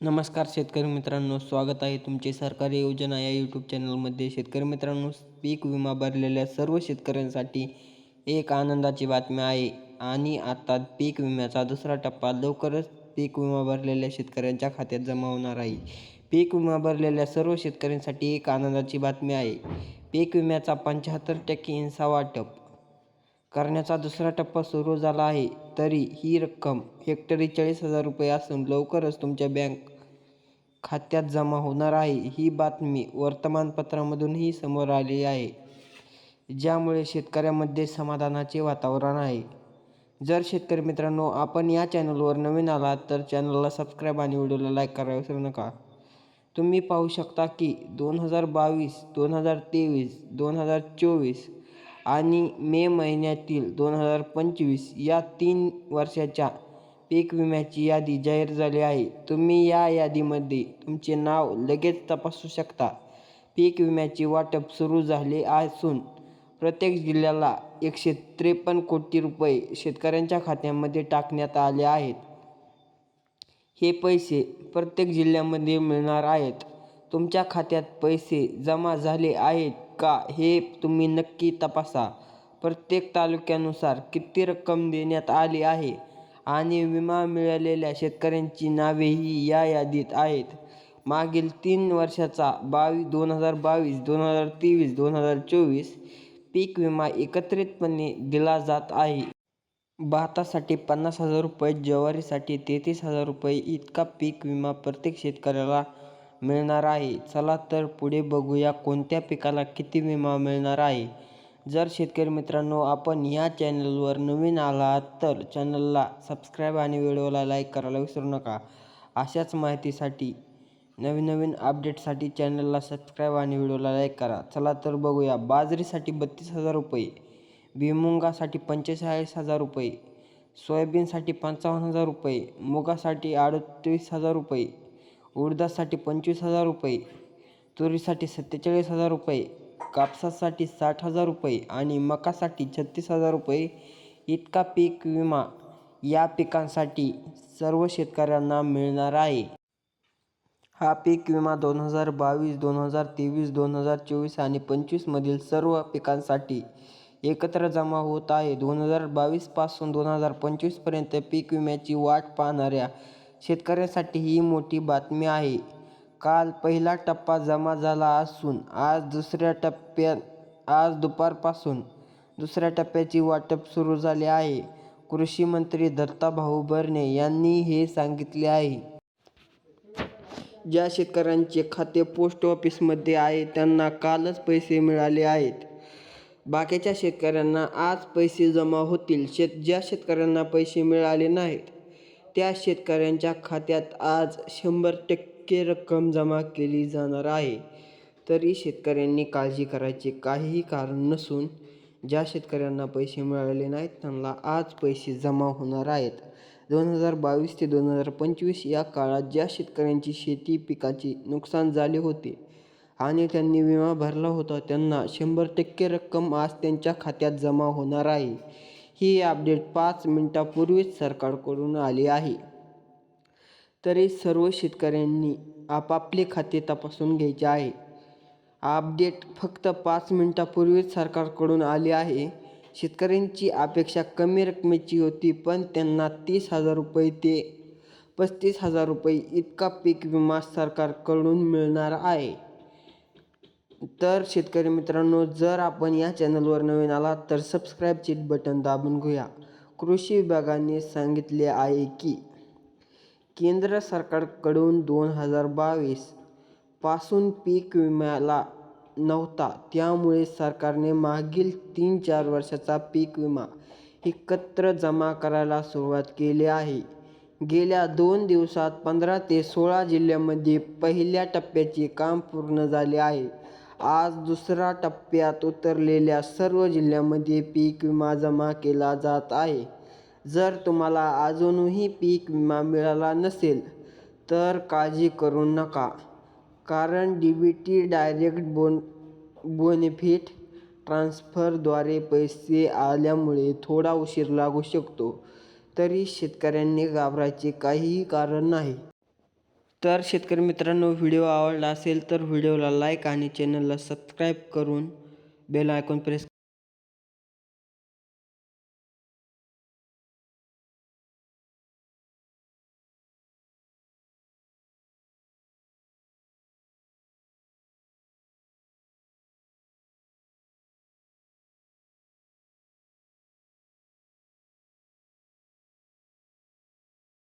नमस्कार शेतकरी मित्रांनो स्वागत आहे तुमचे सरकारी योजना या यूट्यूब चॅनलमध्ये शेतकरी मित्रांनो पीक विमा भरलेल्या सर्व शेतकऱ्यांसाठी एक आनंदाची बातमी आहे. आणि आता पीक विम्याचा दुसरा टप्पा लवकरच पीक विमा भरलेल्या शेतकऱ्यांच्या खात्यात जमा होणार आहे. पीक विमा भरलेल्या सर्व शेतकऱ्यांसाठी एक आनंदाची बातमी आहे. पीक विम्याचा पंच्याहत्तर टक्के हिंसा वाटप करण्याचा दुसरा टप्पा सुरू झाला आहे. तरी ही रक्कम हेक्टरी चाळीस हजार रुपये असून लवकरच तुमच्या बँक खात्यात जमा होणार आहे. ही बातमी वर्तमानपत्रामधूनही समोर आली आहे ज्यामुळे शेतकऱ्यामध्ये समाधानाचे वातावरण आहे. जर शेतकरी मित्रांनो आपण या चॅनलवर नवीन आलात तर चॅनलला सबस्क्राईब आणि व्हिडिओला लाईक करायला विसरू नका. तुम्ही पाहू शकता की दोन हजार बावीस दोन हजार तेवीस दोन हजार चोवीस आणि मे महिन्यातील दोन हजार पंचवीस या तीन वर्षाच्या पीक विम्याची यादी जाहीर झाली आहे. तुम्ही या यादीमध्ये तुमचे नाव लगेच तपासू शकता. पीक विम्याचे वाटप सुरू झाले असून प्रत्येक जिल्ह्याला एकशे त्रेपन्न कोटी रुपये शेतकऱ्यांच्या खात्यामध्ये टाकण्यात आले आहेत. हे पैसे प्रत्येक जिल्ह्यामध्ये मिळणार आहेत. तुमच्या खात्यात पैसे जमा झाले आहेत. का हे तुम्ही नक्की तपासा. प्रत्येक तालुक्यानुसार किती रक्कम देण्यात आली आहे आणि विमा मिळालेल्या शेतकऱ्यांची नावेही या यादीत आहेत. मागील तीन वर्षाचा बावीस दोन हजार बावीस दोन हजार तेवीस दोन हजार चोवीस पीक विमा एकत्रितपणे दिला जात आहे. भातासाठी पन्नास हजार रुपये ज्वारीसाठी तेहतीस हजार रुपये इतका पीक विमा प्रत्येक शेतकऱ्याला मिळणार आहे. चला तर पुढे बघूया कोणत्या पिकाला किती विमा मिळणार आहे. जर शेतकरी मित्रांनो आपण या चॅनलवर नवीन आलात तर चॅनलला सबस्क्राईब आणि व्हिडिओला लाईक करायला विसरू नका. अशाच माहितीसाठी नवीन नवीन अपडेटसाठी चॅनलला सबस्क्राईब आणि व्हिडिओला लाईक करा. चला तर बघूया. बाजरीसाठी बत्तीस हजार रुपये भुईमुगासाठी पंचेचाळीस हजार रुपये सोयाबीनसाठी पंचावन्न हजार रुपये मुगासाठी अडतीस हजार रुपये उडदासाठी पंचवीस हजार रुपये तुरीसाठी सत्तेचाळीस हजार रुपये कापसासाठी साठ हजार रुपये आणि मकासाठी छत्तीस हजार रुपये इतका पीक विमा या पिकांसाठी सर्व शेतकऱ्यांना मिळणार आहे. हा पीक विमा दोन हजार बावीस दोन हजार तेवीस दोन हजार चोवीस आणि पंचवीसमधील सर्व पिकांसाठी एकत्र जमा होत आहे. दोन हजार बावीसपासून दोन हजार पंचवीसपर्यंत पीक विम्याची वाट पाहणाऱ्या शेतकऱ्यांसाठी ही मोठी बातमी आहे. काल पहिला टप्पा जमा झाला असून आज दुसऱ्या टप्प्यात आज दुपारपासून दुसऱ्या टप्प्याची वाटप सुरू झाले आहे. कृषी मंत्री दत्ताभाऊ भरणे यांनी हे सांगितले आहे. ज्या शेतकऱ्यांचे खाते पोस्ट ऑफिसमध्ये आहे त्यांना कालच पैसे मिळाले आहेत. बाकीच्या शेतकऱ्यांना आज पैसे जमा होतील. शेत ज्या शेतकऱ्यांना पैसे मिळाले नाहीत त्या शेतकऱ्यांच्या खात्यात आज शंभर टक्के रक्कम जमा केली जाणार आहे. तरी शेतकऱ्यांनी काळजी करायचे काहीही कारण नसून ज्या शेतकऱ्यांना पैसे मिळाले नाहीत त्यांना आज पैसे जमा होणार आहेत. दोन हजार बावीस ते दोन हजार पंचवीस या काळात ज्या शेतकऱ्यांची शेती पिकाची नुकसान झाले होते आणि त्यांनी विमा भरला होता त्यांना शंभर टक्के रक्कम आज त्यांच्या खात्यात जमा होणार आहे. ही अपडेट पाच मिनिटापूर्वीच सरकारकडून आली आहे. तरी सर्व शेतकऱ्यांनी आपापले खाते तपासून घ्यायचे आहे. अपडेट फक्त पाच मिनिटापूर्वीच सरकारकडून आली आहे. शेतकऱ्यांची अपेक्षा कमी रकमेची होती पण त्यांना तीस हजार रुपये ते पस्तीस हजार रुपये इतका पीक विमा सरकारकडून मिळणार आहे. तर शेतकरी मित्रांनो जर आपण या चॅनलवर नवीन आलात तर सबस्क्राईब चिट बटन दाबून घेऊया. कृषी विभागाने सांगितले आहे की केंद्र सरकारकडून दोन हजार बावीसपासून पीक विम्याला नव्हता. त्यामुळे सरकारने मागील तीन चार वर्षाचा पीक विमा एकत्र जमा करायला सुरुवात केली आहे. गेल्या दोन दिवसात पंधरा ते सोळा जिल्ह्यामध्ये पहिल्या टप्प्याचे काम पूर्ण झाले आहे. आज दुसऱ्या टप्प्यात उतरलेल्या सर्व जिल्ह्यांमध्ये पीक विमा जमा केला जात आहे. जर तुम्हाला अजूनही पीक विमा मिळाला नसेल तर काळजी करू नका. कारण डी बी टी डायरेक्ट बोन बोनिफिट ट्रान्स्फरद्वारे पैसे आल्यामुळे थोडा उशीर लागू शकतो. तरी शेतकऱ्यांनी घाबरायचे काहीही कारण नाही. तर शेतकरी मित्रांनो व्हिडिओ आवडला असेल तर व्हिडिओला लाईक आणि चॅनलला सबस्क्राईब करून बेल आयकॉन प्रेस